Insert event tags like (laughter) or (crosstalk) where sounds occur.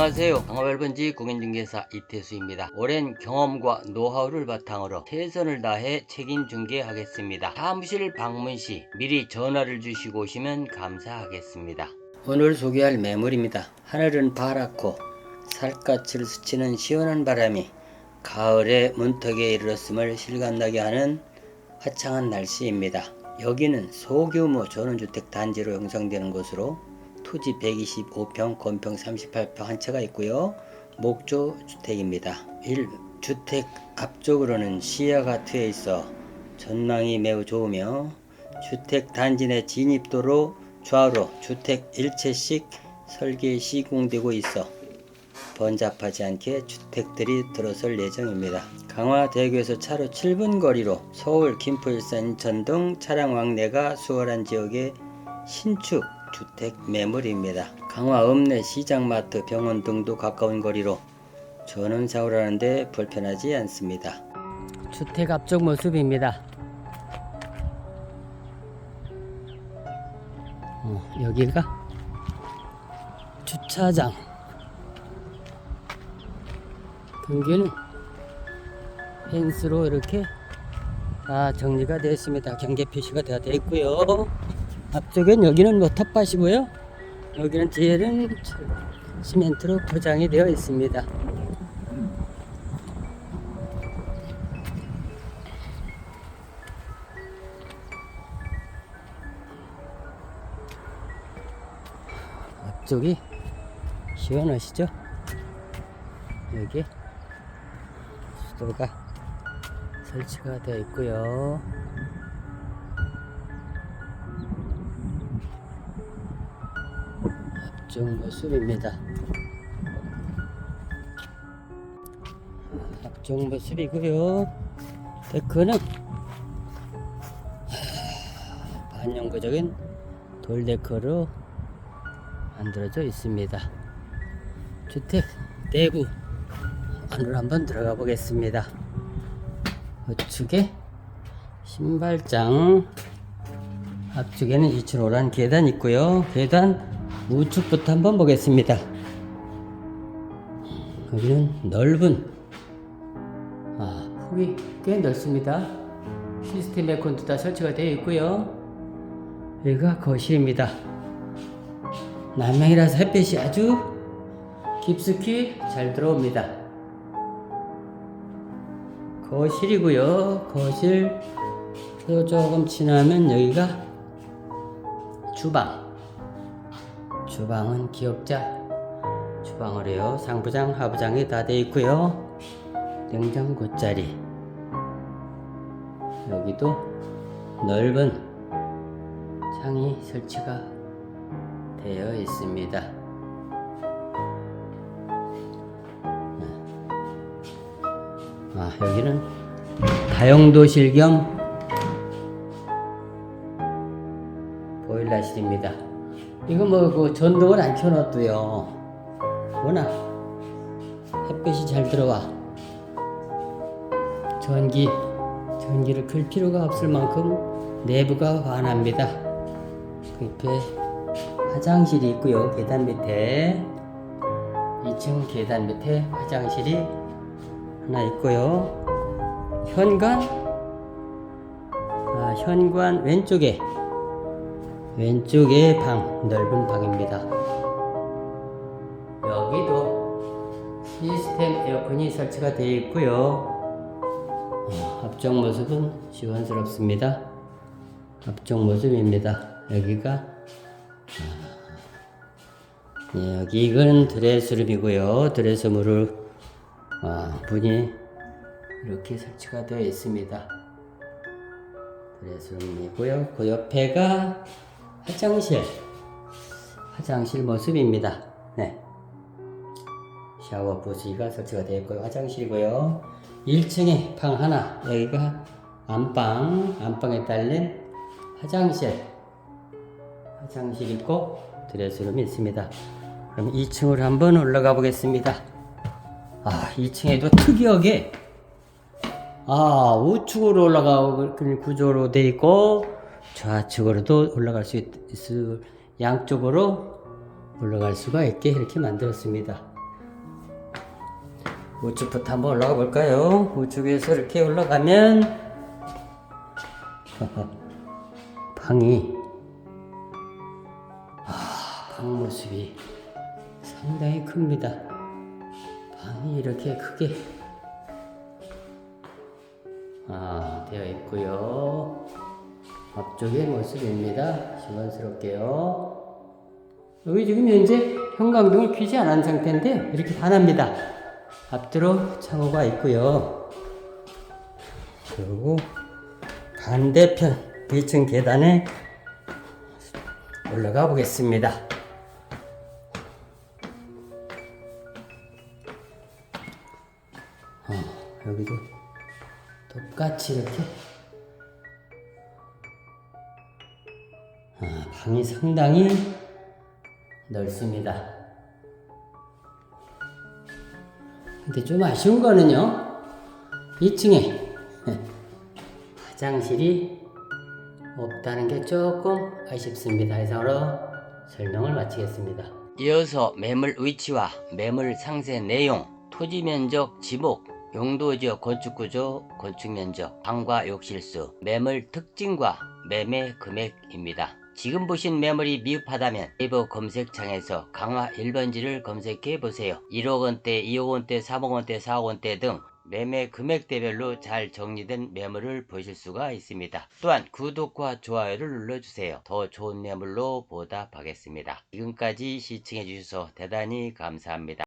안녕하세요. 강화별번지 공인중개사 이태수입니다. 오랜 경험과 노하우를 바탕으로 최선을 다해 책임 중개하겠습니다. 사무실 방문 시 미리 전화를 주시고 오시면 감사하겠습니다. 오늘 소개할 매물입니다. 하늘은 파랗고 살갗을 스치는 시원한 바람이 가을의 문턱에 이르렀음을 실감나게 하는 화창한 날씨입니다. 여기는 소규모 전원주택 단지로 형성되는 곳으로 토지 125평, 건평 38평 한 채가 있고요. 목조 주택입니다. 1. 주택 앞쪽으로는 시야가 트여 있어 전망이 매우 좋으며 주택 단지 내 진입도로 좌우로 주택 일체씩 설계 시공되고 있어 번잡하지 않게 주택들이 들어설 예정입니다. 강화대교에서 차로 7분 거리로 서울, 김포, 일산, 등 차량 왕래가 수월한 지역의 신축 주택 매물입니다. 강화 읍내 시장마트, 병원 등도 가까운 거리로 전원 사고를 하는데 불편하지 않습니다. 주택 앞쪽 모습입니다. 어, 여기가 주차장. 경계는 펜스로 이렇게 다 정리가 되어 있습니다. 경계 표시가 되어 있고요. 앞쪽엔 여기는 뭐 텃밭이고요. 여기는 뒤에는 철- 시멘트로 포장이 되어 있습니다. 앞쪽이 시원하시죠? 여기 수도가 설치가 되어 있고요. 앞쪽 모습입니다. 앞쪽 모습이고요. 데크는 반영구적인 돌데크로 만들어져 있습니다. 주택 내부 안으로 한번 들어가 보겠습니다. 우측에 신발장 앞쪽에는 2층5란 계단 있고요. 계단 우측부터 한번 보겠습니다. 여기는 넓은 아, 폭이 꽤 넓습니다. 시스템 에어컨도 다 설치가 되어 있고요. 여기가 거실입니다. 남향이라서 햇빛이 아주 깊숙이 잘 들어옵니다. 거실이고요. 거실 또 조금 지나면 여기가 주방. 주방은 기역자 주방을 해요. 상부장, 하부장이 다 되어 있고요. 냉장고 자리. 여기도 넓은 창이 설치가 되어 있습니다. 아, 여기는 다용도실 겸 보일러실입니다. 이거 뭐 그 전등을 안 켜놔도요. 워낙 햇빛이 잘 들어와. 전기 전기를 끌 필요가 없을 만큼 내부가 환합니다. 그 옆에 화장실이 있고요. 계단 밑에 2층 계단 밑에 화장실이 하나 있고요. 현관 아, 현관 왼쪽에 왼쪽에 방 넓은 방입니다. 여기도 시스템 에어컨이 설치가 되어 있고요. 어, 앞쪽 모습은 시원스럽습니다. 앞쪽 모습입니다. 여기가 예, 여기 이건 드레스룸이고요. 드레스룸으로 아, 문이 이렇게 설치가 되어 있습니다. 드레스룸이고요. 그 옆에가 화장실, 화장실 모습입니다. 네. 샤워 부스가 설치가 되어 있고요. 화장실이고요. 1층에 방 하나, 여기가 안방, 안방에 딸린 화장실, 화장실 있고 드레스룸이 있습니다. 그럼 2층으로 한번 올라가 보겠습니다. 아, 2층에도 특이하게 아, 우측으로 올라가는 구조로 돼 있고 좌측으로도 올라갈 수 있, 있 양쪽으로 올라갈 수가 있게 이렇게 만들었습니다. 우측부터 한번 올라가 볼까요? 우측에서 이렇게 올라가면 (laughs) 방이 아, 방 모습이 상당히 큽니다. 방이 이렇게 크게 아, 되어 있고요. 앞쪽의 모습입니다. 시원스럽게요. 여기 지금 현재 형광등을 켜지 않은 상태인데요. 이렇게 반합니다. 앞뒤로 창호가 있고요. 그리고 반대편 2층 계단에 올라가 보겠습니다. 어, 여기도 똑같이 이렇게 방이 상당히 넓습니다. 근데 좀 아쉬운 거는요, 2층에 (laughs) 화장실이 없다는 게 조금 아쉽습니다. 이상으로 설명을 마치겠습니다. 이어서 매물 위치와 매물 상세 내용, 토지 면적, 지목, 용도 지역 건축 구조, 건축 면적, 방과 욕실수, 매물 특징과 매매 금액입니다. 지금 보신 매물이 미흡하다면 네이버 검색창에서 강화 1번지를 검색해 보세요. 1억 원대, 2억 원대, 3억 원대, 4억 원대 등 매매 금액대별로 잘 정리된 매물을 보실 수가 있습니다. 또한 구독과 좋아요를 눌러주세요. 더 좋은 매물로 보답하겠습니다. 지금까지 시청해 주셔서 대단히 감사합니다.